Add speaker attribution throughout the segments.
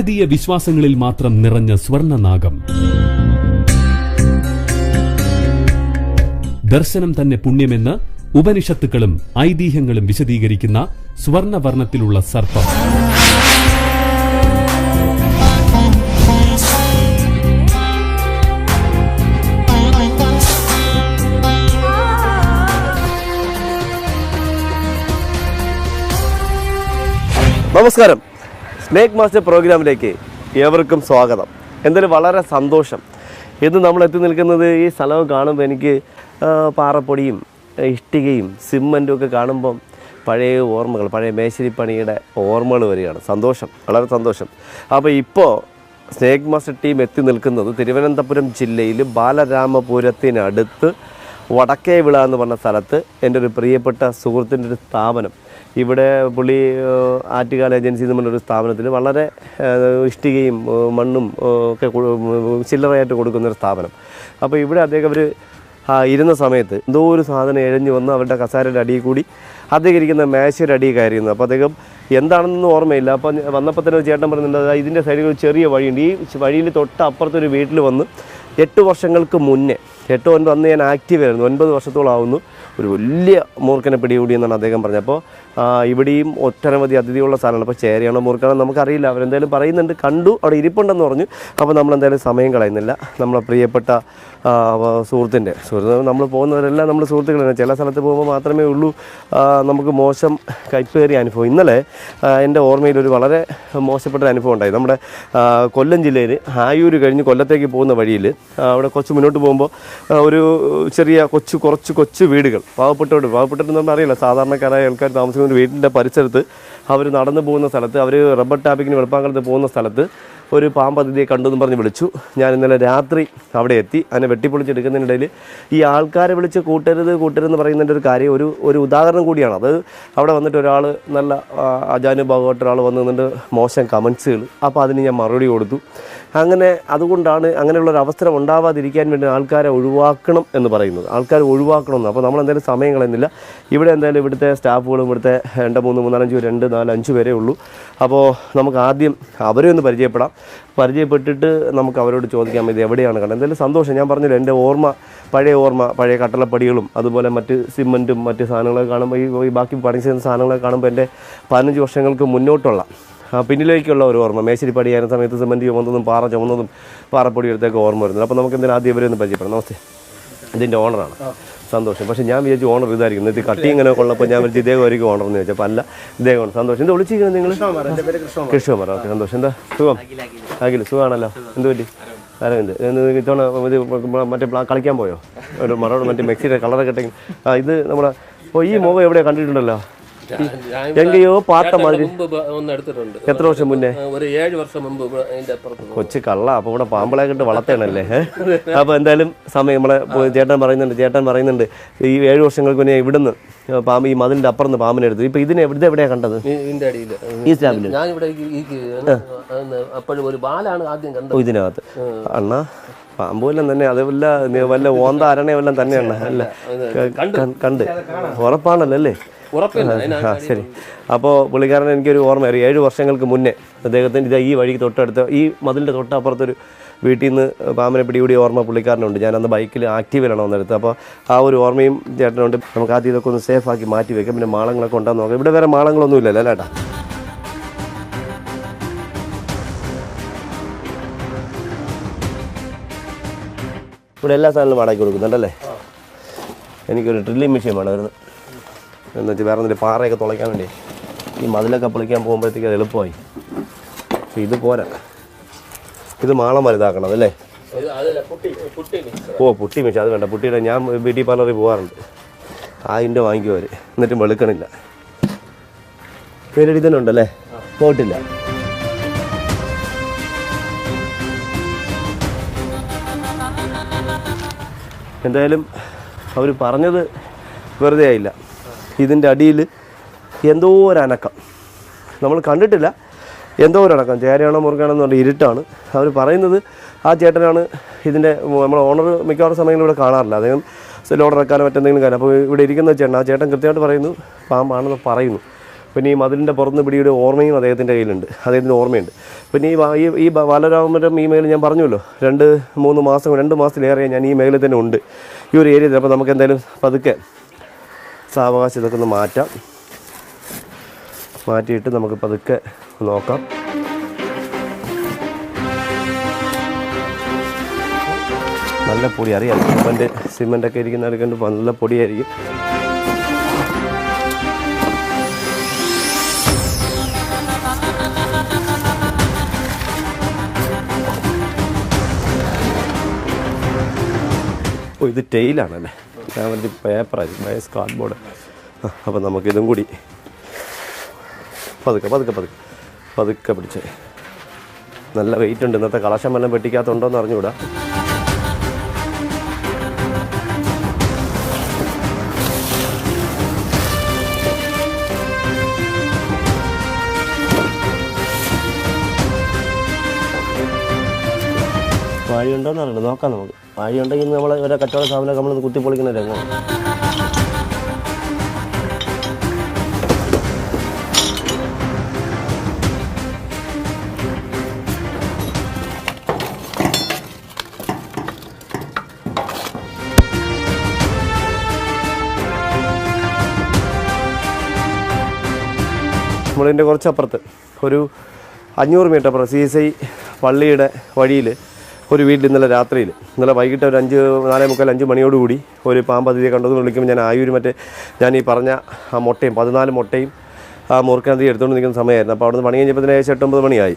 Speaker 1: ഭാരതീയ വിശ്വാസങ്ങളിൽ മാത്രം നിറഞ്ഞ സ്വർണനാഗം. ദർശനം തന്നെ പുണ്യമെന്ന് ഉപനിഷത്തുക്കളും ഐതിഹ്യങ്ങളും വിശദീകരിക്കുന്ന സ്വർണവർണത്തിലുള്ള സർപ്പം.
Speaker 2: നമസ്കാരം. സ്നേക്ക് മാസ്റ്റർ പ്രോഗ്രാമിലേക്ക് ഏവർക്കും സ്വാഗതം. എന്തായാലും വളരെ സന്തോഷം. ഇന്ന് നമ്മൾ എത്തി നിൽക്കുന്നത് ഈ സ്ഥലം കാണുമ്പോൾ എനിക്ക് പാറപ്പൊടിയും ഇഷ്ടികയും സിമ്മന്റും ഒക്കെ കാണുമ്പം പഴയ ഓർമ്മകൾ പഴയ മേശരിപ്പണിയുടെ ഓർമ്മകൾ വരികയാണ്. സന്തോഷം വളരെ സന്തോഷം. അപ്പോൾ ഇപ്പോൾ സ്നേക് മാസ്റ്റർ ടീം എത്തി നിൽക്കുന്നത് തിരുവനന്തപുരം ജില്ലയിൽ ബാലരാമപുരത്തിനടുത്ത് വടക്കേ വിള എന്ന് പറഞ്ഞ സ്ഥലത്ത് എന്റെ ഒരു പ്രിയപ്പെട്ട സുഹൃത്തിന്റെ ഒരു സ്ഥാപനം. ഇവിടെ പുള്ളി ആറ്റുകാൽ ഏജൻസി എന്ന് പറഞ്ഞൊരു സ്ഥാപനത്തിൽ വളരെ ഇഷ്ടികയും മണ്ണും ഒക്കെ ചില്ലറയായിട്ട് കൊടുക്കുന്ന ഒരു സ്ഥാപനം. അപ്പോൾ ഇവിടെ അദ്ദേഹം അവർ ഇരുന്ന സമയത്ത് എന്തോ ഒരു സാധനം എഴഞ്ഞു വന്ന് അവരുടെ കസാരയുടെ അടിയിൽ കൂടി അദ്ദേഹം ഇരിക്കുന്ന മേശയുടെ അടിയിൽ കയറിയിരുന്നു. അപ്പോൾ അദ്ദേഹം എന്താണെന്നൊന്നും ഓർമ്മയില്ല. അപ്പോൾ വന്നപ്പോൾ തന്നെ ചേട്ടൻ പറഞ്ഞിട്ടുണ്ട് "ദാ ഇതിന്റെ സൈഡിൽ ഒരു ചെറിയ വഴിയുണ്ട്. ഈ വഴിയിൽ തൊട്ട് അപ്പുറത്തൊരു വീട്ടിൽ വന്ന് എട്ട് വർഷങ്ങൾക്ക് മുന്നേ എട്ടോ ഒൻപത് അന്ന് ഞാൻ ആക്റ്റീവ് ആയിരുന്നു. ഒൻപത് വർഷത്തോളം ആവുന്നു ഒരു വലിയ മൂർഖനെ പിടികൂടി എന്നാണ് അദ്ദേഹം പറഞ്ഞത്. അപ്പോൾ ഇവിടെയും ഒട്ടനവധി അതിഥിയുള്ള സ്ഥലമാണ് അപ്പോൾ ചേരയാണോ മുറുക്കാണോ നമുക്കറിയില്ല. അവരെന്തായാലും പറയുന്നുണ്ട്. കണ്ടു അവിടെ ഇരിപ്പുണ്ടെന്ന് പറഞ്ഞു. അപ്പോൾ നമ്മൾ എന്തായാലും സമയം കളയുന്നില്ല. നമ്മളെ പ്രിയപ്പെട്ട സുഹൃത്തിന്റെ സുഹൃത്ത് നമ്മൾ പോകുന്നവരെല്ലാം നമ്മൾ സുഹൃത്തുക്കളാണ് ചില സ്ഥലത്ത് പോകുമ്പോൾ മാത്രമേ ഉള്ളൂ. നമുക്ക് മോശം കൈപ്പേറിയ അനുഭവം. ഇന്നലെ എന്റെ ഓർമ്മയിൽ ഒരു വളരെ മോശപ്പെട്ട അനുഭവം ഉണ്ടായി. നമ്മുടെ കൊല്ലം ജില്ലയിൽ ആയൂർ കഴിഞ്ഞ് കൊല്ലത്തേക്ക് പോകുന്ന വഴിയിൽ അവിടെ കുറച്ച് മുന്നോട്ട് പോകുമ്പോൾ ഒരു ചെറിയ കൊച്ചു കുറച്ച് കൊച്ചു വീടുകൾ. പാവപ്പെട്ടവർ പാവപ്പെട്ടവർ നമ്മൾ അറിയില്ല സാധാരണക്കാരായ ആൾക്കാർ താമസിക്കുന്ന ഒരു വീടിന്റെ പരിസരത്ത് അവർ നടന്നു പോകുന്ന സ്ഥലത്ത് അവർ റബ്ബർ ടാപ്പിങ്ങിന് വെളുപ്പാങ്കലത്ത് പോകുന്ന സ്ഥലത്ത് ഒരു പാമ്പ് അതിഥിയെ കണ്ടു എന്ന് പറഞ്ഞ് വിളിച്ചു. ഞാൻ ഇന്നലെ രാത്രി അവിടെ എത്തി. അതിനെ വെട്ടിപ്പൊളിച്ചെടുക്കുന്നതിനിടയിൽ ഈ ആൾക്കാരെ വിളിച്ച് കൂട്ടരുത് കൂട്ടരുതെന്ന് പറയുന്നതിന്റെ ഒരു കാര്യം ഒരു ഒരു ഉദാഹരണം കൂടിയാണ്. അത് അവിടെ വന്നിട്ട് ഒരാൾ നല്ല അജാനുഭാവമായിട്ട് ഒരാൾ വന്ന് നിന്നിട്ട് മോശം കമൻസുകൾ. അപ്പോൾ അതിന് ഞാൻ മറുപടി കൊടുത്തു. അങ്ങനെ അതുകൊണ്ടാണ് അങ്ങനെയുള്ള ഒരു അവസരം ഉണ്ടാവാതിരിക്കാൻ വേണ്ടി ആൾക്കാരെ ഒഴിവാക്കണം എന്ന് പറയുന്നത്. ആൾക്കാരെ ഒഴിവാക്കണം എന്ന് അപ്പോൾ നമ്മൾ എന്തായാലും സമയം കളയുന്നില്ല. ഇവിടെ എന്തായാലും ഇവിടുത്തെ സ്റ്റാഫുകളും ഇവിടുത്തെ രണ്ട് മൂന്ന് മൂന്നാലഞ്ച് രണ്ട് നാല് അഞ്ച് പേരേ ഉള്ളൂ. അപ്പോൾ നമുക്ക് ആദ്യം അവരെ ഒന്ന് പരിചയപ്പെടാം. പരിചയപ്പെട്ടിട്ട് നമുക്ക് അവരോട് ചോദിക്കാം ഇത് എവിടെയാണ് കണ്ടത്? എന്തായാലും സന്തോഷം. ഞാൻ പറഞ്ഞില്ല എന്റെ ഓർമ്മ പഴയ ഓർമ്മ പഴയ കട്ടളപ്പടികളും അതുപോലെ മറ്റ് സിമന്റും മറ്റ് സാധനങ്ങളൊക്കെ കാണുമ്പോൾ ഈ ബാക്കി പണി ചെയ്യുന്ന സാധനങ്ങളൊക്കെ കാണുമ്പോൾ എന്റെ പതിനഞ്ച് വർഷങ്ങൾക്ക് മുന്നോട്ടുള്ള പിന്നിലേക്കുള്ള ഒരു ഓർമ്മ. മേശരി പടിയായിരുന്ന സമയത്ത് സിമന്റ് ചുമന്നതും പാറ ചുമന്നതും പാറപ്പൊടി എടുത്തൊക്കെ ഓർമ്മ വരുന്നത്. അപ്പോൾ നമുക്ക് എന്തെങ്കിലും ആദ്യം ഇവരെ ഒന്ന് പരിചയപ്പെടാം. നമസ്തേ. ഇതിന്റെ ഓണറാണ്. സന്തോഷം. പക്ഷേ ഞാൻ വിചാരിച്ചു ഓണർ ഇതായിരിക്കും. ഇത് കട്ടി ഇങ്ങനെ കൊള്ളപ്പോൾ ഞാൻ വിളിച്ച് ഇദ്ദേഹം ആയിരിക്കും ഓണർ എന്ന് ചോദിച്ചപ്പോൾ അല്ല ഇദ്ദേഹമാണ് സന്തോഷം. എന്താ വിളിച്ചിരിക്കുന്നത് നിങ്ങൾ കൃഷ്ണകുമാർ ഓക്കെ സന്തോഷം. എന്താ? സുഖം? അഖിൽ സുഖമാണല്ലോ. എന്ത് പറ്റി? അരവിന്ദ്. എന്ന് ഇത്തവണ ഇത് മറ്റേ പ്ലാ- കളിക്കാൻ പോയോ? ഒരു മറോട് മറ്റേ മെക്സിയുടെ കളറൊക്കെ ഇട്ടെങ്കിൽ ആ ഇത് നമ്മുടെ ഓ ഈ മുഖം എവിടെയാണ് കണ്ടിട്ടുണ്ടല്ലോ? എങ്കയോ പാത്ത മാതിരി എത്ര വർഷം മുന്നേ?
Speaker 3: ഒരു ഏഴ് വർഷം മുമ്പ്
Speaker 2: കൊച്ചു കള്ള അപ്പൊ ഇവിടെ പാമ്പളെ കണ്ട് വളർത്തണല്ലേ അപ്പൊ എന്തായാലും സമയം നമ്മളെ ചേട്ടൻ പറയുന്നുണ്ട് ചേട്ടൻ പറയുന്നുണ്ട് ഈ ഏഴ് വർഷങ്ങൾക്ക് മുന്നേ ഇവിടുന്ന് പാമ്പ് ഈ മതിലിന്റെ അപ്പുറന്ന് പാമ്പിനെ എടുത്തു ഇപ്പൊ ഇതിനെ എവിടെ എവിടെയാ കണ്ടത്?
Speaker 3: ഈ- അപ്പോഴും ഒരു ബാലാണ് ആദ്യം കണ്ടത്.
Speaker 2: ഇതിനകത്ത്. അണ്ണ പാമ്പ് വല്ലം തന്നെ അതല്ല വല്ല വല്ല ഓന്ത അരണ വല്ലം തന്നെയാണ് അല്ല. കണ്ട്. ഉറപ്പാണല്ലോ അല്ലേ? ശരി. അപ്പോൾ പുള്ളിക്കാരൻ എനിക്കൊരു ഓർമ്മ അറിയാം ഏഴ് വർഷങ്ങൾക്ക് മുന്നേ അദ്ദേഹത്തിന്റെ ഇതാ ഈ വഴിക്ക് തൊട്ടടുത്ത് ഈ മതിലിന്റെ തൊട്ടപ്പുറത്തൊരു വീട്ടിൽ നിന്ന് പാമ്പിനെ പിടികൂടിയ ഓർമ്മ പുള്ളിക്കാരനുണ്ട്. ഞാൻ അന്ന് ബൈക്കിൽ ആക്റ്റീവിലാണ് വന്നെടുത്ത് അപ്പോൾ ആ ഒരു ഓർമ്മയും ചേട്ടനുണ്ട്. നമുക്ക് ആദ്യം ഇതൊക്കെ ഒന്ന് സേഫ് ആക്കി മാറ്റി വെക്കാം. പിന്നെ മാളങ്ങളൊക്കെ ഉണ്ടെന്ന് നോക്കാം. ഇവിടെ വേറെ മാളങ്ങളൊന്നും ഇല്ലല്ലോ അല്ലേട്ടാ ഇവിടെ എല്ലാ സാധനങ്ങളും വാടകയ്ക്ക് കൊടുക്കുന്നുണ്ടല്ലേ എനിക്കൊരു ഡ്രില്ലിംഗ് മെഷീൻ വേണം എന്ന് വെച്ചാൽ വേറെ എന്തെങ്കിലും പാറയൊക്കെ തുളയ്ക്കാൻ വേണ്ടി. ഈ മതിലൊക്കെ പൊളിക്കാൻ പോകുമ്പോഴത്തേക്ക് അത് എളുപ്പമായി. പക്ഷേ ഇത് പോരാ. ഇത് മാളം വലുതാക്കണം അല്ലേ? ഓ പുട്ടി മെഷീൻ അത് വേണ്ട. പുട്ടിയുടെ ഞാൻ ബ്യൂട്ടി പാർലറിൽ പോകാറുണ്ട് അതിന്റെ വാങ്ങിക്കും അവർ എന്നിട്ടും വെളുക്കണില്ല. പേരടി തന്നെ ഉണ്ടല്ലേ? പോയിട്ടില്ല. എന്തായാലും അവർ പറഞ്ഞത് വെറുതെ ആയില്ല. ഇതിന്റെ അടിയിൽ എന്തോ ഒരു അനക്കം നമ്മൾ കണ്ടിട്ടില്ല. എന്തോ ഒരു അടക്കം ചേരയാണോ മുറുകാണോ എന്ന് പറഞ്ഞാൽ ഇരുട്ടാണ്. അവർ പറയുന്നത് ആ ചേട്ടനാണ് ഇതിന്റെ നമ്മളെ ഓണർ മിക്കവാറും സമയങ്ങളിൽ ഇവിടെ കാണാറില്ല. അദ്ദേഹം സെല്ലോ ഓർഡർ വെക്കാനോ മറ്റെന്തെങ്കിലും കാര്യം. അപ്പോൾ ഇവിടെ ഇരിക്കുന്ന ചേട്ടൻ ആ ചേട്ടൻ കൃത്യമായിട്ട് പറയുന്നു പാമ്പാണെന്ന് പറയുന്നു. പിന്നെ ഈ മതിലിന്റെ പുറത്ത് പിടിയുടെ ഓർമ്മയും അദ്ദേഹത്തിന്റെ കയ്യിലുണ്ട്. അദ്ദേഹത്തിന്റെ ഓർമ്മയുണ്ട്. പിന്നെ ഈ ഈ- ഈ ഈ മേഖല ഞാൻ പറഞ്ഞല്ലോ. രണ്ട് മൂന്ന് മാസം രണ്ട് മാസത്തിലേറെ ഞാൻ ഈ മേഖലയിൽ തന്നെ ഉണ്ട്. ഈ ഒരു ഏരിയയിൽ. അപ്പോൾ നമുക്ക് എന്തായാലും പതുക്കെ സാവകാശം ഇതൊക്കെ ഒന്ന് മാറ്റാം. മാറ്റിയിട്ട് നമുക്ക് പതുക്കെ നോക്കാം. നല്ല പൊടി അറിയാം. സിമന്റ് സിമന്റൊക്കെ ഇരിക്കുന്ന എടുക്കേണ്ട നല്ല പൊടിയായിരിക്കും. ഓ ഇത് ടെയിലാണല്ലേ? ഞാൻ ഒരു പേപ്പറായിരിക്കും ബയസ് കാർഡ് ബോർഡ് അപ്പം നമുക്കിതും കൂടി. പതുക്കെ പതുക്കെ പതുക്കെ പതുക്കെ പിടിച്ച്. നല്ല വെയിറ്റ് ഉണ്ട്. ഇന്നത്തെ കളശം വല്ലതും വെട്ടിക്കാത്തുണ്ടോ എന്ന് അറിഞ്ഞുകൂടാ. വഴിയുണ്ടോന്ന് അറിയില്ല. നോക്കാം നമുക്ക്. വഴിയുണ്ടെങ്കിൽ നമ്മൾ ഒരു കച്ചവട സ്ഥാപനം നമ്മൾ കുത്തിപ്പൊളിക്കുന്ന രംഗം. നമ്മളിതിന്റെ കുറച്ചപ്പുറത്ത് ഒരു അഞ്ഞൂറ് മീറ്റർ അപ്പുറം സി എസ് ഐ പള്ളിയുടെ വഴിയിൽ ഒരു വീട്ടിൽ ഇന്നലെ രാത്രിയിൽ ഇന്നലെ വൈകിട്ട് ഒരു അഞ്ച് നാലേ മുക്കാൽ അഞ്ച് മണിയോടുകൂടി ഒരു പാമ്പ് അതിഥിയെ കണ്ടതെന്ന് വിളിക്കുമ്പോൾ ഞാൻ ആയൂര് മറ്റേ ഞാൻ ഈ പറഞ്ഞ ആ മുട്ടയും പതിനാല് മുട്ടയും ആ മൂർക്കനദി എടുത്തുകൊണ്ട് നിൽക്കുന്ന സമയമായിരുന്നു. അപ്പോൾ അവിടുന്ന് പണി കഴിഞ്ഞപ്പോൾ തന്നെ ഏകദേശം എട്ടൊമ്പത് മണിയായി.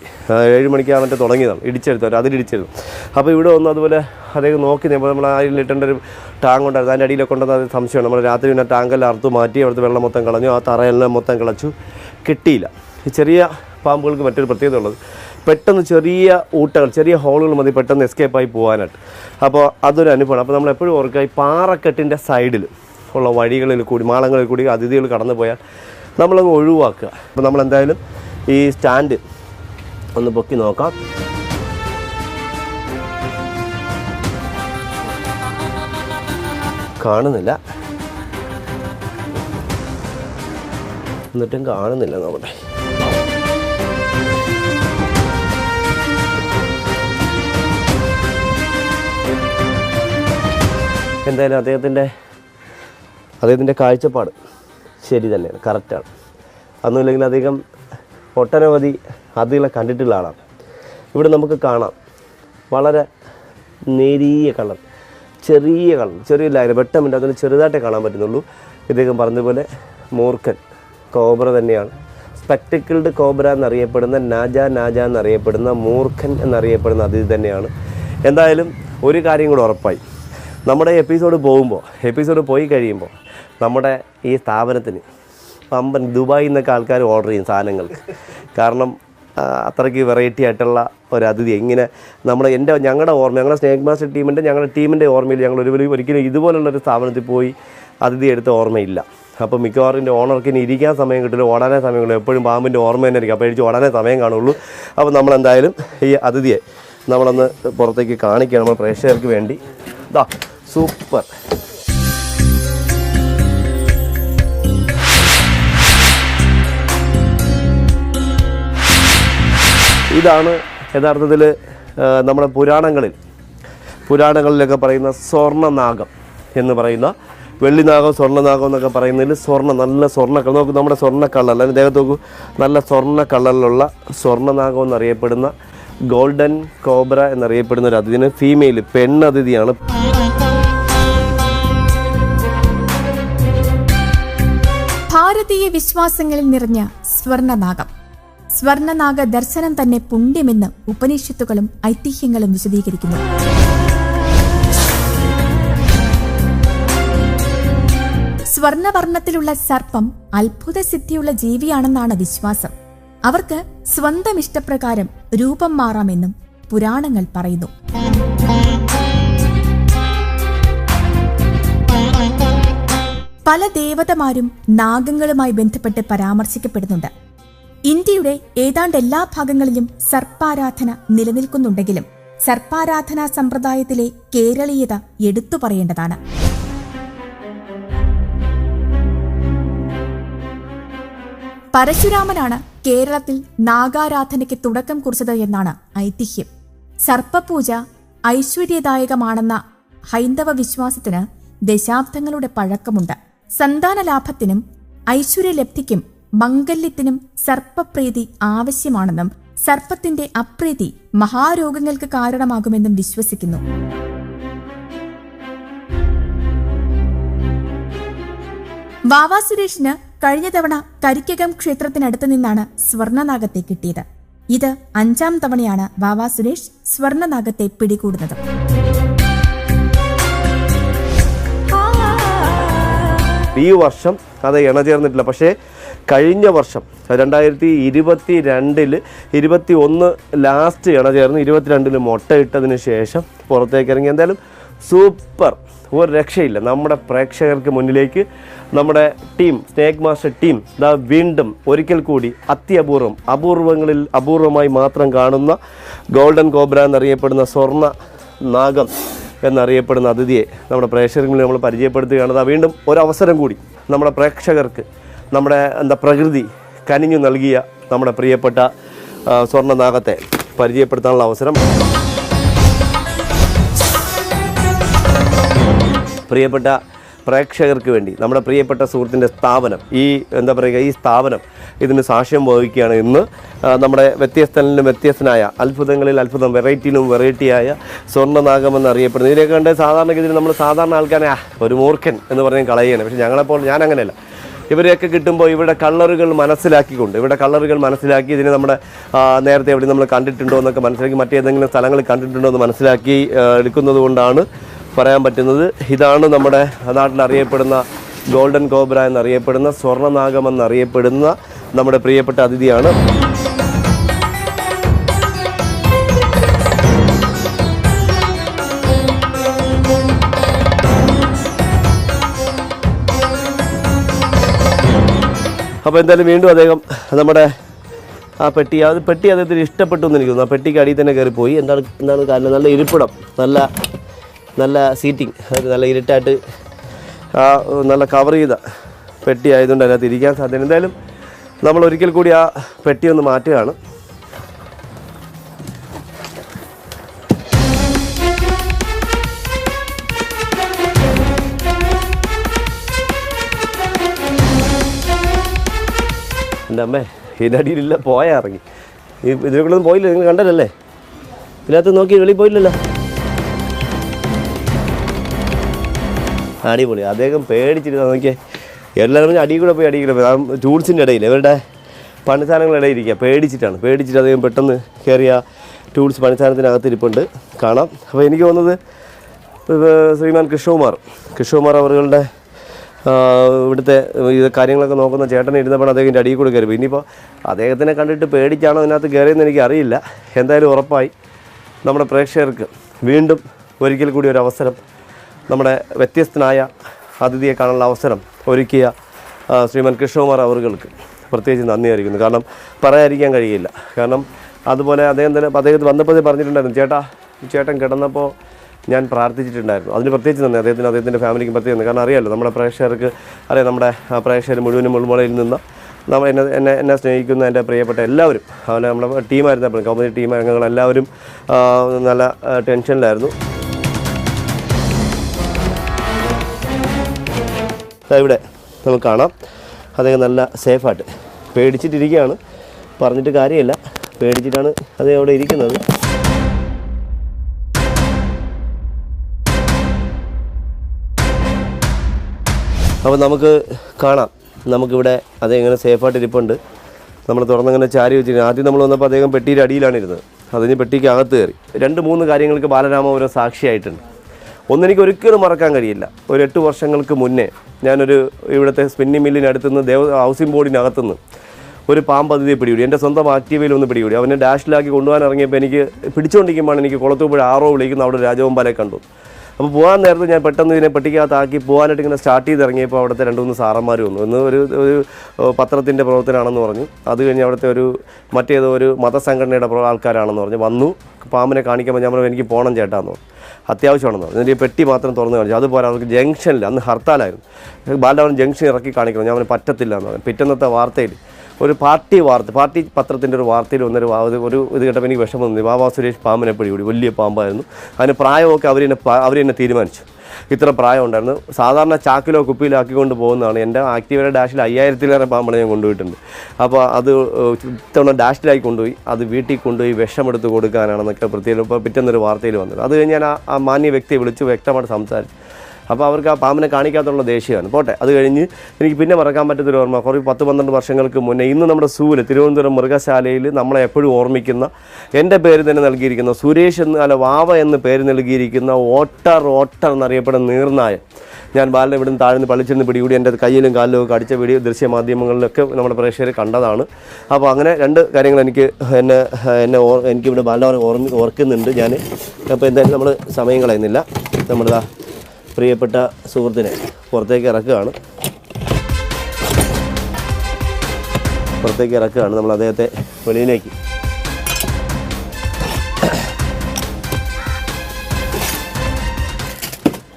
Speaker 2: ഏഴ് മണിക്ക് അവന്റെ തുടങ്ങിയതാണ്. ഇടിച്ചെടുത്തവർ അതിലിടിച്ചിരുന്നു അപ്പോൾ ഇവിടെ ഒന്ന് അതുപോലെ അദ്ദേഹം നോക്കി നിന്നപ്പോൾ നമ്മൾ ആ ഇട്ടേണ്ട ഒരു ടാങ്ക് ഉണ്ടായിരുന്നു. അതിന്റെ അടിയിലൊക്കെ ഉണ്ടെന്ന് അത് സംശയമാണ്. നമ്മൾ രാത്രി പിന്നെ ടാങ്കെല്ലാം അറുത്ത് മാറ്റി അവിടുത്തെ വെള്ളം മൊത്തം കളഞ്ഞു. ആ തറയെല്ലാം മൊത്തം കളച്ചു. കിട്ടിയില്ല. ചെറിയ പാമ്പുകൾക്ക് മറ്റൊരു പ്രത്യേകത ഉള്ളത്. പെട്ടെന്ന് ചെറിയ ഊട്ടകൾ ചെറിയ ഹോളുകൾ മതി പെട്ടെന്ന് എസ്കേപ്പ് ആയി പോകാനായിട്ട്. അപ്പോൾ അതൊരു അനുഭവമാണ്. അപ്പോൾ നമ്മൾ എപ്പോഴും ഓർക്കുക ഈ പാറക്കെട്ടിന്റെ സൈഡിൽ ഉള്ള വഴികളിൽ കൂടി മാളങ്ങളിൽ കൂടി അതിഥികൾ കടന്നു പോയാൽ നമ്മളങ്ങ് ഒഴിവാക്കുക. അപ്പോൾ നമ്മൾ എന്തായാലും ഈ സ്റ്റാൻഡ് ഒന്ന് പൊക്കി നോക്കാം. കാണുന്നില്ല. എന്നിട്ടും കാണുന്നില്ല നമ്മുടെ എന്തായാലും അദ്ദേഹത്തിന്റെ അദ്ദേഹത്തിന്റെ കാഴ്ചപ്പാട് ശരി തന്നെയാണ് കറക്റ്റാണ് അന്നുമില്ലെങ്കിൽ അദ്ദേഹം ഒട്ടനവധി അതികളെ കണ്ടിട്ടുള്ള ആളാണ്. ഇവിടെ നമുക്ക് കാണാം. വളരെ നേരിയ കളർ ചെറിയ കളർ ചെറിയ ലൈന വെട്ടമില്ല അതിന് ചെറുതായിട്ടേ കാണാൻ പറ്റുന്നുള്ളൂ. ഇദ്ദേഹം പറഞ്ഞതുപോലെ മൂർഖൻ കോബ്ര തന്നെയാണ്. സ്പെക്ടിക്കിൾഡ് കോബ്ര എന്നറിയപ്പെടുന്ന നാജ നാജ എന്നറിയപ്പെടുന്ന മൂർഖൻ എന്നറിയപ്പെടുന്ന അതിഥി തന്നെയാണ്. എന്തായാലും ഒരു കാര്യം കൂടെ ഉറപ്പായി. നമ്മുടെ എപ്പിസോഡ് പോകുമ്പോൾ എപ്പിസോഡ് പോയി കഴിയുമ്പോൾ നമ്മുടെ ഈ സ്ഥാപനത്തിന് പമ്പൻ ദുബായിൽ നിന്നൊക്കെ ആൾക്കാർ ഓർഡർ ചെയ്യും സാധനങ്ങൾ. കാരണം അത്രയ്ക്ക് വെറൈറ്റി ആയിട്ടുള്ള ഒരു അതിഥി. എങ്ങനെ നമ്മുടെ എന്റെ ഞങ്ങളുടെ ഓർമ്മ ഞങ്ങളുടെ സ്നേക് മാസ്റ്റർ ടീമിന്റെ ഞങ്ങളുടെ ടീമിന്റെ ഓർമ്മയിൽ ഞങ്ങൾ ഒരു ഒരിക്കലും ഇതുപോലുള്ളൊരു സ്ഥാപനത്തിൽ പോയി അതിഥി എടുത്ത ഓർമ്മയില്ല. അപ്പോൾ മിക്കവാറും ഓണർക്ക് ഇനി ഇരിക്കാൻ സമയം കിട്ടില്ല ഓടാനേ സമയം കിട്ടില്ല. എപ്പോഴും പാമ്പിന്റെ ഓർമ്മ തന്നെ ആയിരിക്കും അപ്പോൾ എഴുതി ഓടാനേ സമയം കാണുള്ളൂ. അപ്പോൾ നമ്മളെന്തായാലും ഈ അതിഥിയെ നമ്മളൊന്ന് പുറത്തേക്ക് കാണിക്കുകയാണ്. നമ്മൾ പ്രേക്ഷകർക്ക് വേണ്ടി. ഇതാ സൂപ്പർ. ഇതാണ് യഥാർത്ഥത്തിൽ നമ്മുടെ പുരാണങ്ങളിൽ പുരാണങ്ങളിലൊക്കെ പറയുന്ന സ്വർണനാഗം എന്ന് പറയുന്ന വെള്ളിനാഗം സ്വർണനാഗം എന്നൊക്കെ പറയുന്നതിൽ സ്വർണ നല്ല സ്വർണ നോക്ക് നമ്മുടെ സ്വർണ അല്ലെങ്കിൽ ദേഹത്ത് നോക്കൂ നല്ല സ്വർണ കളറിലുള്ള സ്വർണനാഗം എന്നറിയപ്പെടുന്ന ഗോൾഡൻ കോബ്ര എന്നറിയപ്പെടുന്ന ഒരു അതിഥിന് ഫീമെയിൽ പെണ്ണതിഥിയാണ്.
Speaker 4: ഭാരതീയ വിശ്വാസങ്ങളിൽ നിറഞ്ഞ സ്വർണനാഗം. സ്വർണനാഗ ദർശനം തന്നെ പുണ്യമെന്ന് ഉപനിഷത്തുകളും ഐതിഹ്യങ്ങളും വിശദീകരിക്കുന്നു. സ്വർണവർണത്തിലുള്ള സർപ്പം അത്ഭുത സിദ്ധിയുള്ള ജീവിയാണെന്നാണ് വിശ്വാസം. അവർക്ക് സ്വന്തം ഇഷ്ടപ്രകാരം രൂപം മാറാമെന്നും പുരാണങ്ങൾ പറയുന്നു. പല ദേവതമാരും നാഗങ്ങളുമായി ബന്ധപ്പെട്ട് പരാമർശിക്കപ്പെടുന്നുണ്ട്. ഇന്ത്യയുടെ ഏതാണ്ട് എല്ലാ ഭാഗങ്ങളിലും സർപ്പാരാധന നിലനിൽക്കുന്നുണ്ടെങ്കിലും സർപ്പാരാധനാ സമ്പ്രദായത്തിലെ കേരളീയത എടുത്തു പറയേണ്ടതാണ്. പരശുരാമനാണ് കേരളത്തിൽ നാഗാരാധനയ്ക്ക് തുടക്കം കുറിച്ചത് എന്നാണ് ഐതിഹ്യം. സർപ്പപൂജ ഐശ്വര്യദായകമാണെന്ന ഹൈന്ദവ വിശ്വാസത്തിന് ദശാബ്ദങ്ങളുടെ പഴക്കമുണ്ട്. സന്താന ലാഭത്തിനും ഐശ്വര്യലബ്ധിക്കും മംഗല്യത്തിനും സർപ്പപ്രീതി ആവശ്യമാണെന്നും സർപ്പത്തിന്റെ അപ്രീതി മഹാരോഗങ്ങൾക്ക് കാരണമാകുമെന്നും വിശ്വസിക്കുന്നു. വാവാ സുരേഷിന് കഴിഞ്ഞ തവണ കരിക്കകം ക്ഷേത്രത്തിനടുത്ത് നിന്നാണ് സ്വർണനാഗത്തെ കിട്ടിയത്. ഇത് അഞ്ചാം തവണയാണ് വാവാ സുരേഷ് സ്വർണനാഗത്തെ പിടികൂടുന്നത്.
Speaker 2: ഈ വർഷം അത് ഇണചേർന്നിട്ടില്ല. പക്ഷേ കഴിഞ്ഞ വർഷം രണ്ടായിരത്തി ഇരുപത്തി രണ്ടിൽ ഇരുപത്തി ഒന്ന് ലാസ്റ്റ് ഇണചേർന്ന് ഇരുപത്തിരണ്ടിൽ മുട്ടയിട്ടതിന് ശേഷം പുറത്തേക്ക് ഇറങ്ങി. എന്തായാലും സൂപ്പർ. ഒരു രക്ഷയില്ല. നമ്മുടെ പ്രേക്ഷകർക്ക് മുന്നിലേക്ക് നമ്മുടെ ടീം സ്നേക് മാസ്റ്റർ ടീം ദാ വീണ്ടും ഒരിക്കൽ കൂടി അത്യപൂർവം അപൂർവങ്ങളിൽ അപൂർവമായി മാത്രം കാണുന്ന ഗോൾഡൻ കോബ്ര എന്നറിയപ്പെടുന്ന സ്വർണ നാഗം. എന്നറിയപ്പെടുന്ന അതിഥിയെ നമ്മുടെ പ്രേക്ഷകർക്ക് മുന്നിൽ നമ്മൾ പരിചയപ്പെടുത്തുകയാണ്. അതാ വീണ്ടും ഒരവസരം കൂടി നമ്മുടെ പ്രേക്ഷകർക്ക് നമ്മുടെ എന്താ പ്രകൃതി കനിഞ്ഞു നൽകിയ നമ്മുടെ പ്രിയപ്പെട്ട സ്വർണനാഗത്തെ പരിചയപ്പെടുത്താനുള്ള അവസരം. പ്രിയപ്പെട്ട പ്രേക്ഷകർക്ക് വേണ്ടി നമ്മുടെ പ്രിയപ്പെട്ട സുഹൃത്തിന്റെ സ്ഥാപനം ഈ എന്താ പറയുക ഈ സ്ഥാപനം ഇതിന് സാക്ഷ്യം വഹിക്കുകയാണ് ഇന്ന്. നമ്മുടെ വ്യത്യസ്തനിലും വ്യത്യസ്തനായ അത്ഭുതങ്ങളിൽ അത്ഭുതം വെറൈറ്റിയിലും വെറൈറ്റിയായ സ്വർണനാഗം എന്നറിയപ്പെടുന്നത് ഇതിനെയൊക്കെ കണ്ട് സാധാരണഗതിയിൽ നമ്മൾ സാധാരണ ആൾക്കാരെ ഒരു മൂർഖൻ എന്ന് പറഞ്ഞ് കളയുകയാണ്. പക്ഷേ ഞങ്ങളെപ്പോൾ ഞാൻ അങ്ങനെയല്ല. ഇവരെയൊക്കെ കിട്ടുമ്പോൾ ഇവിടെ കളറുകൾ മനസ്സിലാക്കിക്കൊണ്ട് ഇവിടെ കളറുകൾ മനസ്സിലാക്കി ഇതിനെ നമ്മുടെ നേരത്തെ എവിടെ നമ്മൾ കണ്ടിട്ടുണ്ടോ എന്നൊക്കെ മനസ്സിലാക്കി മറ്റേതെങ്കിലും സ്ഥലങ്ങൾ കണ്ടിട്ടുണ്ടോ എന്ന് മനസ്സിലാക്കി എടുക്കുന്നത് കൊണ്ടാണ് പറയാൻ പറ്റുന്നത് ഇതാണ് നമ്മുടെ നാട്ടിൽ അറിയപ്പെടുന്ന ഗോൾഡൻ കോബ്ര എന്നറിയപ്പെടുന്ന സ്വർണനാഗം എന്നറിയപ്പെടുന്ന നമ്മുടെ പ്രിയപ്പെട്ട അതിഥിയാണ്. അപ്പോൾ എന്തായാലും വീണ്ടും അദ്ദേഹം നമ്മുടെ ആ പെട്ടി അത് പെട്ടി അദ്ദേഹത്തിന് ഇഷ്ടപ്പെട്ടു എന്ന് എനിക്ക് തോന്നുന്നു. ആ പെട്ടിക്ക് അടിയിൽ തന്നെ കയറിപ്പോയി. എന്താണ് എന്താണ് കാരണം നല്ല ഇരിപ്പിടം. നല്ല നല്ല സീറ്റിംഗ് അതായത് നല്ല ഇരുട്ടായിട്ട് ആ നല്ല കവർ ചെയ്ത പെട്ടി ആയതുകൊണ്ട് അതിനകത്ത് ഇരിക്കാൻ സാധ്യത എന്തായാലും നമ്മൾ ഒരിക്കൽ കൂടി ആ പെട്ടി ഒന്ന് മാറ്റുകയാണ്. എന്റെ അമ്മേ ഇതിന്റെ അടിയിലില്ല പോയാ ഇറങ്ങി. ഈ ഒന്നും പോയില്ല? നിങ്ങൾ കണ്ടല്ലേ ഇതിനകത്ത് നോക്കി വെളിയിൽ പോയില്ലല്ലോ? അടിപൊളി. അദ്ദേഹം പേടിച്ചിരുന്ന. നോക്കിയേ എല്ലാവരും അടിയിൽ കൂടെ പോയി അടിയിൽ കൂടെ പോയി ടൂൾസിന്റെ ഇടയിൽ ഇവരുടെ പണിസാധനങ്ങളുടെ ഇടയിൽ ഇരിക്കുക. പേടിച്ചിട്ടാണ്. പേടിച്ചിട്ട് അദ്ദേഹം പെട്ടെന്ന് കയറിയ ടൂൾസ് പണിസാധനത്തിനകത്ത് ഇരിപ്പുണ്ട്. കാണാം. അപ്പോൾ എനിക്ക് തോന്നുന്നത് ശ്രീമാൻ കൃഷ്ണകുമാർ കൃഷ്ണകുമാർ അവരുടെ ഇവിടുത്തെ ഇത് കാര്യങ്ങളൊക്കെ നോക്കുന്ന ചേട്ടൻ ഇരുന്നപ്പോൾ അദ്ദേഹത്തിന്റെ അടിയിൽ കൂടെ കയറി. ഇനിയിപ്പോൾ അദ്ദേഹത്തിനെ കണ്ടിട്ട് പേടിച്ചാണോ അതിനകത്ത് കയറിയെന്ന് എനിക്ക് അറിയില്ല. എന്തായാലും ഉറപ്പായി. നമ്മുടെ പ്രേക്ഷകർക്ക് വീണ്ടും ഒരിക്കൽ കൂടി ഒരു അവസരം നമ്മുടെ വ്യത്യസ്തനായ അതിഥിയെ കാണാനുള്ള അവസരം ഒരുക്കിയ ശ്രീമൻ കൃഷ്ണകുമാർ അവറുകൾക്ക് പ്രത്യേകിച്ച് നന്ദി അറിയിക്കുന്നു. കാരണം പറയാതിരിക്കാൻ കഴിയില്ല. കാരണം അതുപോലെ അദ്ദേഹം തന്നെ അദ്ദേഹത്തിന് വന്നപ്പോഴേ പറഞ്ഞിട്ടുണ്ടായിരുന്നു ചേട്ടാ ചേട്ടൻ കിടന്നപ്പോൾ ഞാൻ പ്രാർത്ഥിച്ചിട്ടുണ്ടായിരുന്നു. അതിന് പ്രത്യേകിച്ച് നന്ദി. അദ്ദേഹത്തിന് അദ്ദേഹത്തിന്റെ ഫാമിലിക്ക് പ്രത്യേകം. കാരണം അറിയാമല്ലോ നമ്മുടെ പ്രേക്ഷകർക്ക് അറിയാം നമ്മുടെ പ്രേക്ഷകർ മുഴുവനും മുൾമുളയിൽ നിന്ന് നമ്മൾ എന്നെ എന്നെ എന്നെ സ്നേഹിക്കുന്ന എന്റെ പ്രിയപ്പെട്ട എല്ലാവരും അതുപോലെ നമ്മുടെ ടീമായിരുന്നു കമ്പനി ടീം അംഗങ്ങൾ എല്ലാവരും നല്ല ടെൻഷനിലായിരുന്നു. ഇവിടെ നമുക്ക് കാണാം. അദ്ദേഹം നല്ല സേഫായിട്ട് പേടിച്ചിട്ടിരിക്കുകയാണ്. പറഞ്ഞിട്ട് കാര്യമില്ല. പേടിച്ചിട്ടാണ് അദ്ദേഹം അവിടെ ഇരിക്കുന്നത്. അപ്പോൾ നമുക്ക് കാണാം. നമുക്കിവിടെ അദ്ദേഹം ഇങ്ങനെ സേഫായിട്ട് ഇരിപ്പുണ്ട്. നമ്മൾ തുറന്നങ്ങനെ ചാരി വെച്ചിരുന്നു ആദ്യം നമ്മൾ വന്നപ്പോൾ അദ്ദേഹം പെട്ടിയുടെ അടിയിലാണ് ഇരുന്നത്. അതിന് പെട്ടിക്ക് അകത്ത് കയറി. രണ്ട് മൂന്ന് കാര്യങ്ങൾക്ക് ബാലരാമപുരം സാക്ഷിയായിട്ടുണ്ട്. ഒന്നെനിക്ക് ഒരിക്കലും മറക്കാൻ കഴിയില്ല. ഒരു എട്ട് വർഷങ്ങൾക്ക് മുന്നേ ഞാനൊരു ഇവിടുത്തെ സ്പിന്നിങ് മില്ലിനടുത്തുനിന്ന് ദേവ ഹൗസിംഗ് ബോർഡിനകത്തുനിന്ന് ഒരു പാമ്പ് അതിഥിയെ പിടികൂടി. എന്റെ സ്വന്തം ആക്റ്റീവയിൽ ഒന്ന് പിടികൂടി. അവനെ ഡാഷിലാക്കി കൊണ്ടുപോകാൻ ഇറങ്ങിയപ്പോൾ എനിക്ക് പിടിച്ചുകൊണ്ടിരിക്കുമ്പോൾ എനിക്ക് കുളത്തൂപ്പുഴ ആറോ വിളിക്കുന്ന അവിടെ രാജവമ്പാലെ കണ്ടു. അപ്പോൾ പോകാൻ നേരത്തെ ഞാൻ പെട്ടെന്ന് ഇതിനെ പെട്ടിക്കകത്താക്കി പോകാനായിട്ട് ഇങ്ങനെ സ്റ്റാർട്ട് ചെയ്ത് ഇറങ്ങിയപ്പോൾ അവിടുത്തെ രണ്ട് മൂന്ന് സാറന്മാർ വന്നു. ഒന്ന് ഒരു ഒരു പത്രത്തിന്റെ പ്രവർത്തനമാണെന്ന് പറഞ്ഞു. അത് കഴിഞ്ഞ് അവിടുത്തെ ഒരു മറ്റേതോ ഒരു മതസംഘടനയുടെ ആൾക്കാരാണെന്ന് പറഞ്ഞു. വന്നു. പാമ്പിനെ കാണിക്കുമ്പോൾ ഞാൻ പറഞ്ഞു എനിക്ക് പോകണം ചേട്ടാന്ന് പറഞ്ഞു. അത്യാവശ്യമാണെന്ന് പറഞ്ഞു. ഈ പെട്ടി മാത്രം തുറന്ന് കാണിച്ചു. അതുപോലെ അവർക്ക് ജംഗ്ഷനിൽ അന്ന് ഹർത്താലായിരുന്നു. ബാലഭവൻ ജംഗ്ഷൻ ഇറക്കി കാണിക്കണം. ഞാൻ അവന് പറ്റത്തില്ല എന്ന് പറഞ്ഞു. പിറ്റന്നത്തെ വാർത്തയിൽ ഒരു പാർട്ടി വാർത്ത പാർട്ടി പത്രത്തിന്റെ ഒരു വാർത്തയിൽ വന്നൊരു ഒരു ഇത് കേട്ടപ്പോൾ എനിക്ക് വിഷമം തോന്നി. ബാബാ സുരേഷ് പാമ്പിനെ പിടികൂടി. വലിയ പാമ്പായിരുന്നു. അതിന് പ്രായമൊക്കെ അവർ അവരെന്നെ അവർ എന്നെ തീരുമാനിച്ചു. ഇത്ര പ്രായം ഉണ്ടായിരുന്നു സാധാരണ ചാക്കിലോ കുപ്പിയിലോ ആക്കിക്കൊണ്ട് പോകുന്നതാണ്. എന്റെ ആക്റ്റീവയുടെ ഡാഷിൽ അയ്യായിരത്തിലേറെ പാമ്പിനെ ഞാൻ കൊണ്ടുപോയിട്ടുണ്ട്. അപ്പോൾ അത് ഇത്തവണ ഡാഷിലായി കൊണ്ടുപോയി. അത് വീട്ടിൽ കൊണ്ടുപോയി വിഷമെടുത്ത് കൊടുക്കാനാണെന്നൊക്കെ പ്രത്യേകം ഇപ്പോൾ പിറ്റേന്നൊരു വാർത്തയിൽ വന്നത്. അത് കഴിഞ്ഞ് ഞാൻ ആ- ആ മാന്യ വ്യക്തിയെ വിളിച്ച് വ്യക്തമായിട്ട് സംസാരിച്ചു. അപ്പോൾ അവർക്ക് ആ പാമ്പിനെ കാണിക്കാത്തുള്ള ദേഷ്യമാണ്. പോട്ടെ അത് കഴിഞ്ഞ് എനിക്ക് പിന്നെ മറക്കാൻ പറ്റുന്നൊരു ഓർമ്മ. കുറേ പത്ത് പന്ത്രണ്ട് വർഷങ്ങൾക്ക് മുന്നേ ഇന്ന് നമ്മുടെ സൂവിൽ തിരുവനന്തപുരം മൃഗശാലയിൽ നമ്മളെ എപ്പോഴും ഓർമ്മിക്കുന്ന എന്റെ പേര് തന്നെ നൽകിയിരിക്കുന്ന സുരേഷ് എന്ന് അല്ല വാവ എന്ന് പേര് നൽകിയിരിക്കുന്ന ഓട്ടർ ഓട്ടർ എന്നറിയപ്പെടുന്ന നീർനായ ഞാൻ ബാലിനെ ഇവിടുന്ന് താഴ്ന്ന് പളിച്ചിരുന്ന് പിടികൂടി എന്റെ കയ്യിലും കാലിലും ഒക്കെ അടിച്ച വീഡിയോ ദൃശ്യമാധ്യമങ്ങളിലൊക്കെ നമ്മുടെ പ്രേക്ഷകർ കണ്ടതാണ്. അപ്പോൾ അങ്ങനെ രണ്ട് കാര്യങ്ങൾ എനിക്ക് എന്നെ എന്നെ ഓർ എനിക്കിവിടെ ബാലിനെ ഓർമ്മ ഓർക്കുന്നുണ്ട് ഞാൻ. അപ്പോൾ എന്തായാലും നമ്മൾ സമയം കളയുന്നില്ല. നമ്മളിതാ പ്രിയപ്പെട്ട സുഹൃത്തിനെ പുറത്തേക്ക് ഇറക്കുകയാണ്. പുറത്തേക്ക് ഇറക്കുകയാണ് നമ്മൾ അദ്ദേഹത്തെ വെളിയിലേക്ക്.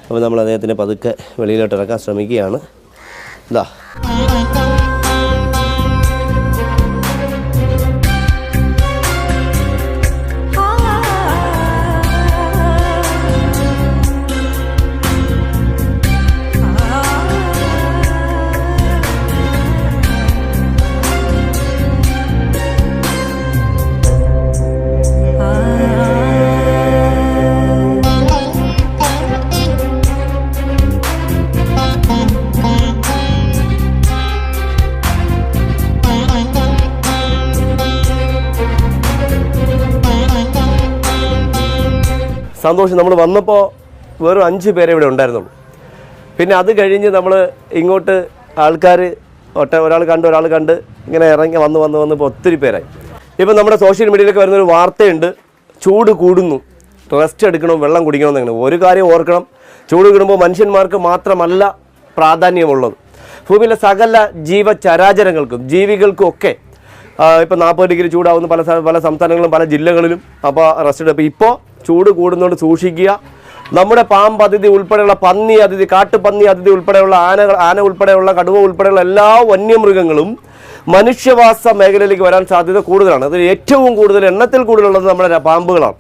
Speaker 2: അപ്പോൾ നമ്മൾ അദ്ദേഹത്തിനെ പതുക്കെ വെളിയിലോട്ട് ഇറക്കാൻ ശ്രമിക്കുകയാണ്. ഇതാ സന്തോഷം. നമ്മൾ വന്നപ്പോൾ വെറും അഞ്ച് പേരെ ഇവിടെ ഉണ്ടായിരുന്നുള്ളൂ. പിന്നെ അത് കഴിഞ്ഞ് നമ്മൾ ഇങ്ങോട്ട് ആൾക്കാർ ഒറ്റ ഒരാൾ കണ്ട് ഒരാൾ കണ്ട് ഇങ്ങനെ ഇറങ്ങി വന്ന് വന്ന് വന്ന് ഇപ്പോൾ ഒത്തിരി പേരായി. ഇപ്പം നമ്മുടെ സോഷ്യൽ മീഡിയയിലൊക്കെ വരുന്നൊരു വാർത്തയുണ്ട്. ചൂട് കൂടുന്നു. റെസ്റ്റ് എടുക്കണം വെള്ളം കുടിക്കണം എന്നിങ്ങനെ ഒരു കാര്യം ഓർക്കണം. ചൂട് കൂടുമ്പോൾ മനുഷ്യന്മാർക്ക് മാത്രമല്ല പ്രാധാന്യമുള്ളത്. ഭൂമിയിലെ സകല ജീവചരാചരങ്ങൾക്കും ജീവികൾക്കും ഒക്കെ ഇപ്പം നാൽപ്പത് ഡിഗ്രി ചൂടാവുന്ന പല പല സംസ്ഥാനങ്ങളിലും പല ജില്ലകളിലും അപ്പോൾ റെസ്റ്റ് അപ്പോൾ ഇപ്പോൾ ചൂട് കൂടുന്നതുകൊണ്ട് സൂക്ഷിക്കുക. നമ്മുടെ പാമ്പ് അതിഥി ഉൾപ്പെടെയുള്ള പന്നി അതിഥി കാട്ടുപന്നി അതിഥി ഉൾപ്പെടെയുള്ള ആന ആന ഉൾപ്പെടെയുള്ള കടുവ ഉൾപ്പെടെയുള്ള എല്ലാ വന്യമൃഗങ്ങളും മനുഷ്യവാസ മേഖലയിലേക്ക് വരാൻ സാധ്യത കൂടുതലാണ്. അതിൽ ഏറ്റവും കൂടുതൽ എണ്ണത്തിൽ കൂടുതലുള്ളത് നമ്മുടെ പാമ്പുകളാണ്.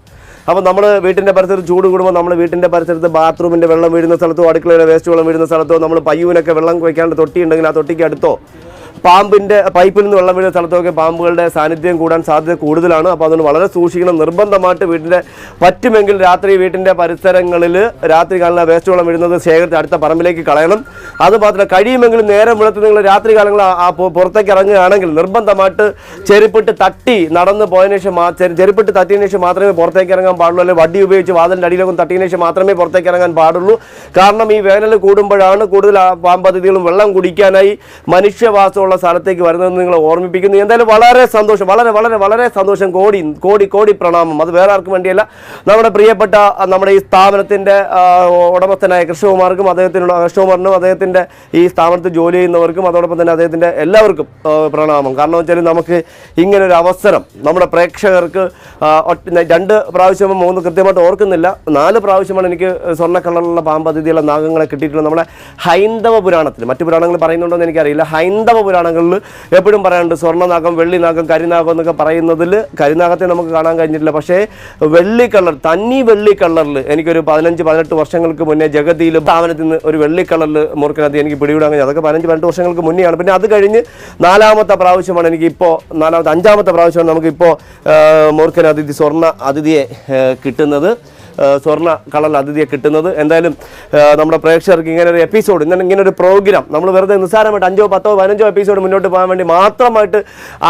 Speaker 2: അപ്പോൾ നമ്മൾ വീട്ടിന്റെ പരിസരത്ത് ചൂട് കൂടുമ്പോൾ നമ്മൾ വീട്ടിന്റെ പരിസരത്ത് ബാത്റൂമിന്റെ വെള്ളം വീഴുന്ന സ്ഥലത്തോ അടുക്കളയിലെ വേസ്റ്റ് വെള്ളം വീഴുന്ന സ്ഥലത്തോ നമ്മൾ പയ്യൂനൊക്കെ വെള്ളം വയ്ക്കാണ്ട് തൊട്ടി ഉണ്ടെങ്കിൽ ആ തൊട്ടിക്ക് അടുത്തോ പാമ്പിന്റെ പൈപ്പിൽ നിന്ന് വെള്ളം വീഴുന്ന സ്ഥലത്തൊക്കെ പാമ്പുകളുടെ സാന്നിധ്യം കൂടാൻ സാധ്യത കൂടുതലാണ്. അപ്പോൾ അതുകൊണ്ട് വളരെ സൂക്ഷിക്കണം. നിർബന്ധമായിട്ട് വീട്ടിന്റെ പറ്റുമെങ്കിൽ രാത്രി വീട്ടിന്റെ പരിസരങ്ങളിൽ രാത്രി കാലം വേസ്റ്റ് വെള്ളം വീഴുന്നത് ശേഖരിച്ച് അടുത്ത പറമ്പിലേക്ക് കളയണം. അത് മാത്രമല്ല കഴിയുമെങ്കിൽ നേരം വെളുത്ത് നിങ്ങൾ രാത്രി കാലങ്ങൾ പുറത്തേക്ക് ഇറങ്ങുകയാണെങ്കിൽ നിർബന്ധമായിട്ട് ചെരുപ്പിട്ട് തട്ടി നടന്ന് പോയതിനു ശേഷം ചെരുപ്പിട്ട് തട്ടിയതിനു ശേഷം മാത്രമേ പുറത്തേക്ക് ഇറങ്ങാൻ പാടുള്ളൂ. അല്ലെങ്കിൽ വടി ഉപയോഗിച്ച് വാതിലിന്റെ അടിയിലൊക്കെ തട്ടിയതിനു ശേഷം മാത്രമേ പുറത്തേക്ക് ഇറങ്ങാൻ പാടുള്ളൂ. കാരണം ഈ വേനൽ കൂടുമ്പോഴാണ് കൂടുതൽ പാമ്പതിഥികളും വെള്ളം കുടിക്കാനായി മനുഷ്യവാസമുള്ള സ്ഥലത്തേക്ക് വരുന്നതെന്ന് നിങ്ങൾ ഓർമ്മിപ്പിക്കുന്നു. എന്തായാലും വളരെ സന്തോഷം വളരെ വളരെ വളരെ സന്തോഷം. കോടി കോടി കോടി പ്രണാമം. അത് വേറെ ആർക്കും വേണ്ടിയല്ല. നമ്മുടെ പ്രിയപ്പെട്ട നമ്മുടെ ഈ സ്ഥാപനത്തിന്റെ ഉടമസ്ഥനായ കൃഷ്ണകുമാർക്കും അദ്ദേഹത്തിനുള്ള കൃഷ്ണകുമാറിനും അദ്ദേഹത്തിന്റെ ഈ സ്ഥാപനത്തിൽ ജോലി ചെയ്യുന്നവർക്കും അതോടൊപ്പം തന്നെ അദ്ദേഹത്തിന്റെ എല്ലാവർക്കും പ്രണാമം. കാരണം വെച്ചാൽ നമുക്ക് ഇങ്ങനൊരു അവസരം നമ്മുടെ പ്രേക്ഷകർക്ക് രണ്ട് പ്രാവശ്യം മൂന്ന് കൃത്യമായിട്ട് ഓർക്കുന്നില്ല. നാല് പ്രാവശ്യമാണ് എനിക്ക് സ്വർണ പാമ്പ് പാമ്പതിഥിയുള്ള നാഗങ്ങളെ കിട്ടിയിട്ടുള്ളത്. നമ്മുടെ ഹൈന്ദവ പുരാണത്തിൽ മറ്റു പുരാണങ്ങൾ പറയുന്നുണ്ടോ എന്ന് എനിക്കറിയില്ല. ഹൈന്ദവ പുരാണങ്ങളിൽ എപ്പോഴും പറയാനുണ്ട് സ്വർണനാഗം വെള്ളിനാഗം കരിനാഗം എന്നൊക്കെ പറയുന്നതിൽ കരിനാഗത്തെ നമുക്ക് കാണാൻ കഴിഞ്ഞിട്ടില്ല. പക്ഷേ വെള്ളി കളർ തന്നി വെള്ളി കളറിൽ എനിക്കൊരു പതിനഞ്ച് പതിനെട്ട് വർഷങ്ങൾക്ക് മുന്നേ ജഗതിയിൽ സ്ഥാപനത്തിൽ നിന്ന് ഒരു വെള്ളി കളറിൽ മൂർഖനതി എനിക്ക് പിടിവിടാൻ കഴിഞ്ഞു അതൊക്കെ പതിനഞ്ച് പതിനെട്ട് വർഷങ്ങൾക്ക് മുന്നെയാണ്. പിന്നെ അത് കഴിഞ്ഞ് നാലാമത്തെ പ്രാവശ്യമാണ് എനിക്ക് ഇപ്പോൾ നാലാമത്തെ അഞ്ചാമത്തെ പ്രാവശ്യമാണ് നമുക്കിപ്പോൾ മൂർഖൻ അതിഥി സ്വർണ അതിഥിയെ കിട്ടുന്നത്. സ്വർണ കളറിൽ അതിഥിയെ കിട്ടുന്നത്. എന്തായാലും നമ്മുടെ പ്രേക്ഷകർക്ക് ഇങ്ങനെ ഒരു എപ്പിസോഡ് ഇങ്ങനെ ഇങ്ങനെ ഒരു പ്രോഗ്രാം നമ്മൾ വെറുതെ നിസ്സാരമായിട്ട് അഞ്ചോ പത്തോ പതിനഞ്ചോ എപ്പിസോഡ് മുന്നോട്ട് പോകാൻ വേണ്ടി മാത്രമായിട്ട്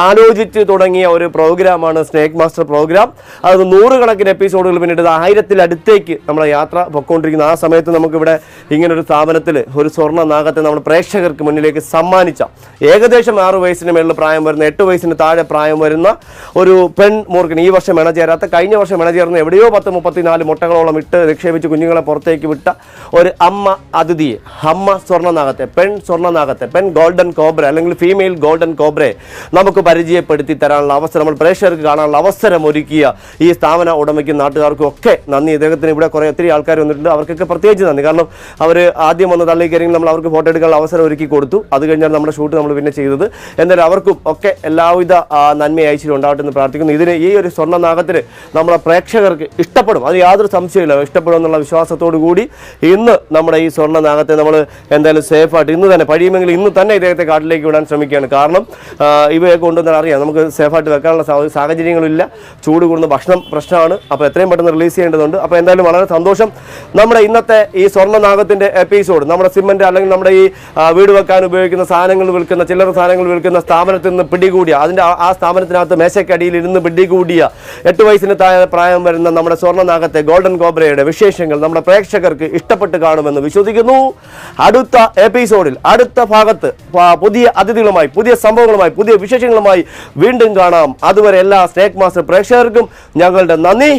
Speaker 2: ആലോചിച്ച് തുടങ്ങിയ ഒരു പ്രോഗ്രാമാണ് സ്നേക്ക് മാസ്റ്റർ പ്രോഗ്രാം അത് നൂറുകണക്കിന് എപ്പിസോഡുകൾ പിന്നീട് ആയിരത്തിലടുത്തേക്ക് നമ്മുടെ യാത്ര പൊക്കോണ്ടിരിക്കുന്ന. ആ സമയത്ത് നമുക്കിവിടെ ഇങ്ങനൊരു സ്ഥാപനത്തിൽ ഒരു സ്വർണ നാഗത്തെ നമ്മൾ പ്രേക്ഷകർക്ക് മുന്നിലേക്ക് സമ്മാനിച്ച ഏകദേശം ആറ് വയസ്സിന് മേളിൽ പ്രായം വരുന്ന എട്ട് വയസ്സിന് താഴെ പ്രായം വരുന്ന ഒരു പെൺ മൂർഖൻ ഈ വർഷം ഇണചേരാത്ത കഴിഞ്ഞ വർഷം ഇണചേർന്ന് എവിടെയോ പത്ത് മുപ്പത്തിനാല് മുട്ടകളോളം ഇട്ട് നിക്ഷേപിച്ച് കുഞ്ഞുങ്ങളെ പുറത്തേക്ക് വിട്ട ഒരു അമ്മ അതിഥിയെ. അമ്മ സ്വർണനാഗത്തെ പെൺ സ്വർണനാഗത്തെ പെൺ ഗോൾഡൻ കോബ്ര അല്ലെങ്കിൽ ഫീമെയിൽ ഗോൾഡൻ കോബ്രയെ നമുക്ക് പരിചയപ്പെടുത്തി തരാനുള്ള അവസരം നമ്മൾ പ്രേക്ഷകർക്ക് കാണാനുള്ള അവസരം ഒരുക്കിയ ഈ സ്ഥാപന ഉടമയ്ക്കും നാട്ടുകാർക്കും ഒക്കെ നന്ദി. ഇദ്ദേഹത്തിന് ഇവിടെ കുറേ ഒത്തിരി ആൾക്കാർ വന്നിട്ടുണ്ട്. അവർക്കൊക്കെ പ്രത്യേകിച്ച് നന്ദി. കാരണം അവർ ആദ്യം വന്ന് തള്ളിക്കറിയും നമ്മൾ അവർക്ക് ഫോട്ടോ എടുക്കാനുള്ള അവസരം ഒരുക്കി കൊടുത്തു. അത് കഴിഞ്ഞാൽ നമ്മുടെ ഷൂട്ട് നമ്മൾ പിന്നെ ചെയ്തത്. എന്നാലും അവർക്കും ഒക്കെ എല്ലാവിധ നന്മയായിച്ചിട്ടുണ്ടാവട്ടെ എന്ന് പ്രാർത്ഥിക്കുന്നു. ഇതിന് ഈ ഒരു സ്വർണനാഗത്തിന് നമ്മളെ പ്രേക്ഷകർക്ക് ഇഷ്ടപ്പെടും. അത് യാതൊരു സംശയമില്ല ഇഷ്ടപ്പെടും എന്നുള്ള വിശ്വാസത്തോടു കൂടി ഇന്ന് നമ്മുടെ ഈ സ്വർണ നാഗത്തെ നമ്മൾ എന്തായാലും സേഫായിട്ട് ഇന്ന് തന്നെ പഴിയുമെങ്കിൽ ഇന്ന് തന്നെ ഇദ്ദേഹത്തെ കാട്ടിലേക്ക് വിടാൻ ശ്രമിക്കുകയാണ്. കാരണം ഇവയെ കൊണ്ടുവന്നാൽ അറിയാം. നമുക്ക് സേഫായിട്ട് വെക്കാനുള്ള സാഹചര്യങ്ങളില്ല. ചൂട് കൂടുന്ന ഭക്ഷണം പ്രശ്നമാണ്. അപ്പോൾ എത്രയും പെട്ടെന്ന് റിലീസ് ചെയ്യേണ്ടതുണ്ട്. അപ്പോൾ എന്തായാലും വളരെ സന്തോഷം നമ്മുടെ ഇന്നത്തെ ഈ സ്വർണ നാഗത്തിന്റെ എപ്പിസോഡ് നമ്മുടെ സിമന്റ് അല്ലെങ്കിൽ നമ്മുടെ ഈ വീട് വെക്കാൻ ഉപയോഗിക്കുന്ന സാധനങ്ങൾ വിൽക്കുന്ന ചില്ലറ സാധനങ്ങൾ വിൽക്കുന്ന സ്ഥാപനത്തിൽ നിന്ന് പിടികൂടിയ അതിന്റെ ആ- സ്ഥാപനത്തിനകത്ത് മേശക്കടിയിൽ ഇരുന്ന് പിടികൂടിയ എട്ട് വയസ്സിന് താഴെ പ്രായം വരുന്ന നമ്മുടെ സ്വർണനാഗത്തെ ഗോൾഡൻ കോബ്രയുടെ വിശേഷങ്ങൾ നമ്മുടെ പ്രേക്ഷകർക്ക് ഇഷ്ടപ്പെട്ട് കാണുമെന്ന് വിശ്വസിക്കുന്നു. അടുത്ത എപ്പിസോഡിൽ അടുത്ത ഭാഗത്ത് പുതിയ അതിഥികളുമായി പുതിയ സംഭവങ്ങളുമായി പുതിയ വിശേഷങ്ങളുമായി വീണ്ടും കാണാം. അതുവരെ എല്ലാ സ്നേക് മാസ്റ്റർ പ്രേക്ഷകർക്കും ഞങ്ങളുടെ നന്ദി.